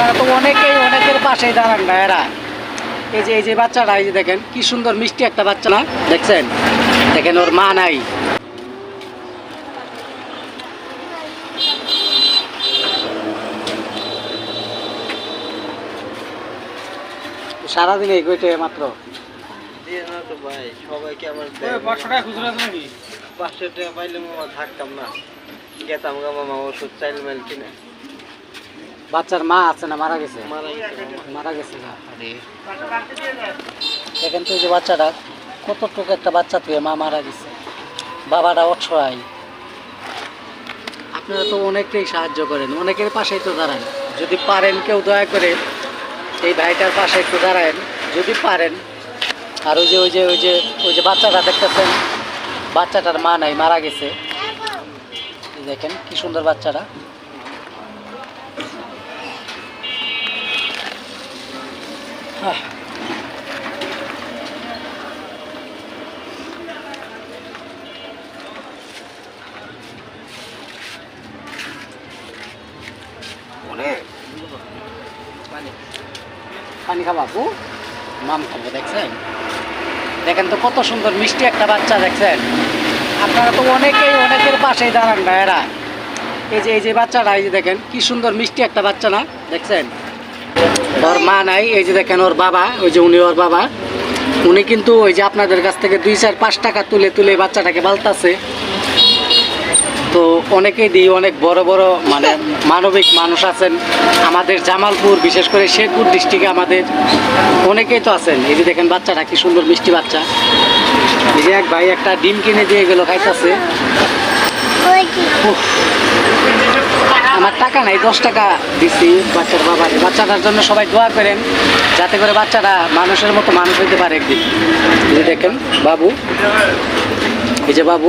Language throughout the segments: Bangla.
আপনারা তো অনেকেই অনেকের পাশেই দাঁড়ান ভাইয়েরা। এই যে এই যে বাচ্চাটা এই যে দেখেন কি সুন্দর মিষ্টি একটা বাচ্চা না? দেখছেন? দেখেন ওর মা নাই। সারাদিন এই কইটে মাত্র। দিয়ে না তো ভাই সবাইকে আমার পাঁচশো টাকা খুচরা পাঁচশো টাকা পাইলে মামা থাকতাম না। গেতাম গা মামা ওষুধ চাইল মাইল কিনে। বাচ্চার মা আছে না মারা গেছে। মারা গেছে। দেখেন তো এই যে বাচ্চাটা কতটুকু একটা বাচ্চা তুই মা মারা গেছে। বাবাটা অসহায়। আপনারা তো অনেকটাই সাহায্য করেন অনেকের পাশেই তো দাঁড়ান। যদি পারেন কেউ দয়া করে এই ভাইটার পাশে একটু দাঁড়ায়েন। যদি পারেন আর ওই যে ওই যে ওই যে ওই যে বাচ্চাটা দেখতেছেন বাচ্চাটার মা নাই মারা গেছে। দেখেন কি সুন্দর বাচ্চাটা। পানি খাবা আপু। মাম খাব, দেখছেন? দেখেন তো কত সুন্দর মিষ্টি একটা বাচ্চা, দেখছেন? আপনারা তো অনেকেই অনেকের পাশেই দাঁড়ান ভাইয়েরা। এই যে এই যে বাচ্চাটা, এই যে দেখেন, কি সুন্দর মিষ্টি একটা বাচ্চা না, দেখছেন? ওর মা নাই এই যে দেখেন ওর বাবা ওই যে উনি ওর বাবা। উনি কিন্তু ওই যে আপনাদের কাছ থেকে দুই চার পাঁচ টাকা তুলে তুলে বাচ্চাটাকে বালতাছে। তো অনেকেই দিই অনেক বড় বড় মানে মানবিক মানুষ আছেন। আমাদের জামালপুর বিশেষ করে শেরপুর ডিস্ট্রিক্টে আমাদের অনেকেই তো আছেন। এই যে দেখেন বাচ্চাটা কি সুন্দর মিষ্টি বাচ্চা। এই যে এক ভাই একটা ডিম কিনে দিয়ে গেল খাইতেছে। আমার টাকা নাই, দশ টাকা দিচ্ছি বাচ্চার বাবার বাচ্চাটার জন্য সবাই দোয়া করেন, যাতে করে বাচ্চারা মানুষের মতো মানুষ হইতে পারে একদিন। এই যে দেখেন, বাবু। এই যে বাবু।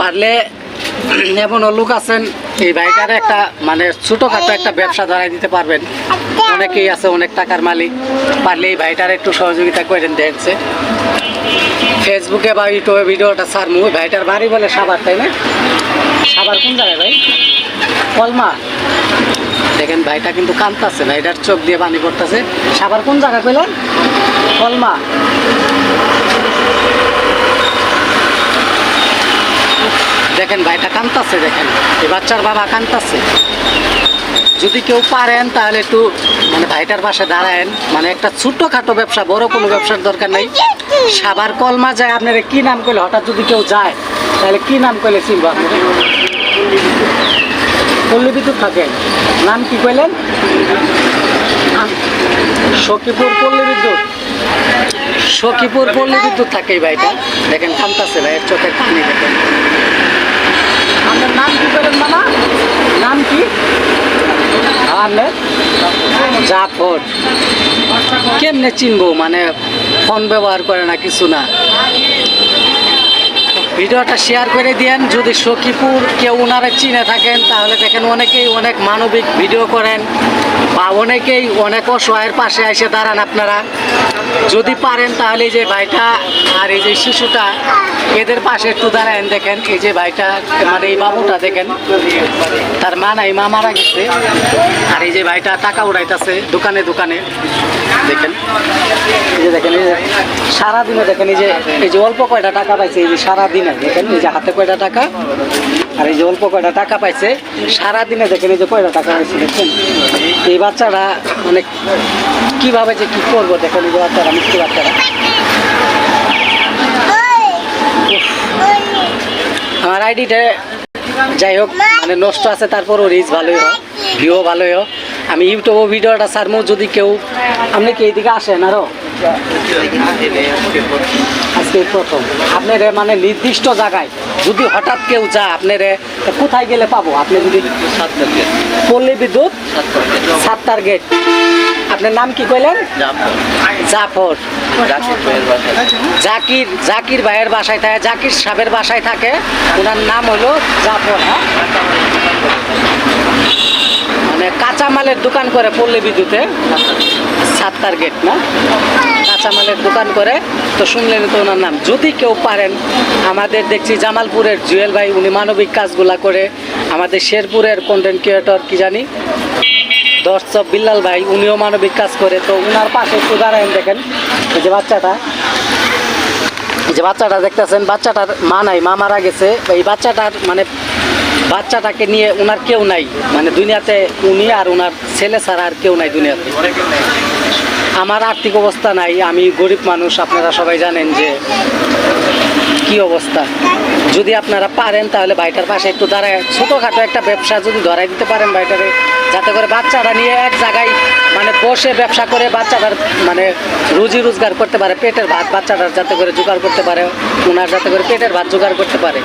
পারলে এমনও লোক আছেন, এই ভাইটারে একটা মানে ছোটোখাটো একটা ব্যবসা ধরাই দিতে পারবেন। অনেকেই আছে, অনেক টাকার মালিক। পারলে এই ভাইটার একটু সহযোগিতা করেন, দেখছে। ফেসবুকে বা ইউটিউবে ভিডিওটা সার মুই ভাইটার বাড়ি বলে সাবার তাই না? সাবার কোন জায়গায় ভাই? কলমা। দেখেন, ভাইটা কিন্তু কান্তাছে ভাইটার চোখ দিয়ে পানি পড়তেছে। সাবার কোন জায়গা কইলেন? কলমা। দেখেন ভাইটা কান্তাছে দেখেন। এই বাচ্চার বাবা কান্তাছে যদি কেউ পারেন, তাহলে একটু মানে ভাইটার পাশে দাঁড়ায়েন। মানে একটা ছোট্টখাটো ব্যবসা, বড় কোনো ব্যবসার দরকার নেই। সাবার কলমা যায়, আপনারা কি নাম করলে হঠাৎ যদি কেউ যায়, তাহলে কি নাম করলে চিনবো পল্লী বিদ্যুৎ থাকেন নাম কি কইলেন? সখীপুর পল্লী বিদ্যুৎ। সখীপুর পল্লী বিদ্যুৎ থাকে ভাইটা। দেখেন কান্তাছে ভাইয়ের চোখের পানি দেখেন। আপনার নাম কি করেন মামা? নাম কি? আপনার জাফর। কেমনে চিনবো? মানে ফোন ব্যবহার করে না, কিছু না। ভিডিওটা শেয়ার করে দিয়েন যদি সখীপুর কেউ ওনারা চিনে থাকেন, তাহলে দেখেন অনেকেই অনেক মানবিক ভিডিও করেন বা অনেকেই অনেক অসহায়ের পাশে এসে দাঁড়ান আপনারা। যদি পারেন তাহলে এই যে ভাইটা আর এই যে শিশুটা, এদের পাশে একটু দাঁড়ান দেখেন। এই যে ভাইটা মানে এই বাবুটা দেখেন। তার মা নাই, মা মারা গেছে। আর এই যে ভাইটা টাকা উড়াইতেছে দোকানে দোকানে। দেখেন, এই যে দেখেন, এই যে সারাদিনে দেখেন, এই যে এই যে অল্প কয়টা টাকা পাইছে, এই যে সারাদিনে। দেখেন, এই যে হাতে কয়টা টাকা? আর এই যে অল্প কয়টা টাকা পাইছে, সারাদিনে দেখেন এই যে কয়টা টাকা পাইছে দেখছেন এই বাচ্চারা মানে কীভাবে যে কি করব, দেখেন এই যে বাচ্চারা, মিষ্টি বাচ্চারা। আমার আইডিটা যাই হোক মানে নষ্ট আছে, তারপরও রিচ ভালোই হোক ভিউ ভালোই হোক। আমি ইউটিউবে ভিডিওটা সারমো যদি কেউ, আপনি কি এইদিকে আসেন আরও? আজকে প্রথম। আপনার মানে নির্দিষ্ট জায়গায় যদি হঠাৎ কেউ যা আপনার কোথায় গেলে পাবো? আপনি যদি পল্লী বিদ্যুৎ সাতটার গেট আপনার নাম কি কইলেন? জাফর। জাকির জাকির ভাইয়ের বাসায় থাকে জাকির সাহেবের বাসায় থাকে। ওনার নাম হলো জাফর হ্যাঁ? মানে কাঁচামালের দোকান করে পল্লী বিদ্যুতে। সাতটার গেট না? কাঁচামালের দোকান করে, তো শুনলেন তো ওনার নাম। যদি কেউ পারেন, আমাদের দেখছি জামালপুরের জুয়েল ভাই, উনি মানবিক কাজগুলা করে, আমাদের শেরপুরের কন্টেন্ট ক্রিয়েটর কি জানি? দর্শক বিল্লাল ভাই, উনিও মানবিক কাজ করে। তো উনার পাশে একটু দাঁড়ায় দেখেন, এই যে বাচ্চাটা। এই যে বাচ্চাটা দেখতেছেন, বাচ্চাটার মা নাই, মা মারা গেছে। এই বাচ্চাটার মানে বাচ্চাটাকে নিয়ে ওনার কেউ নাই। মানে দুনিয়াতে উনি আর ওনার ছেলে ছাড়া আর কেউ নাই দুনিয়াতে। আমার আর্থিক অবস্থা নাই, আমি গরিব মানুষ, আপনারা সবাই জানেন যে কি অবস্থা। যদি আপনারা পারেন তাহলে ভাইটার পাশে একটু দাঁড়ায়। ছোটোখাটো একটা ব্যবসা যদি ধরাই দিতে পারেন ভাইটারে, যাতে করে বাচ্চারা নিয়ে এক জায়গায় মানে বসে ব্যবসা করে বাচ্চাটার মানে রুজি রোজগার করতে পারে, পেটের ভাত বাচ্চাটার যাতে করে জোগাড় করতে পারে ওনার যাতে করে পেটের ভাত জোগাড় করতে পারে।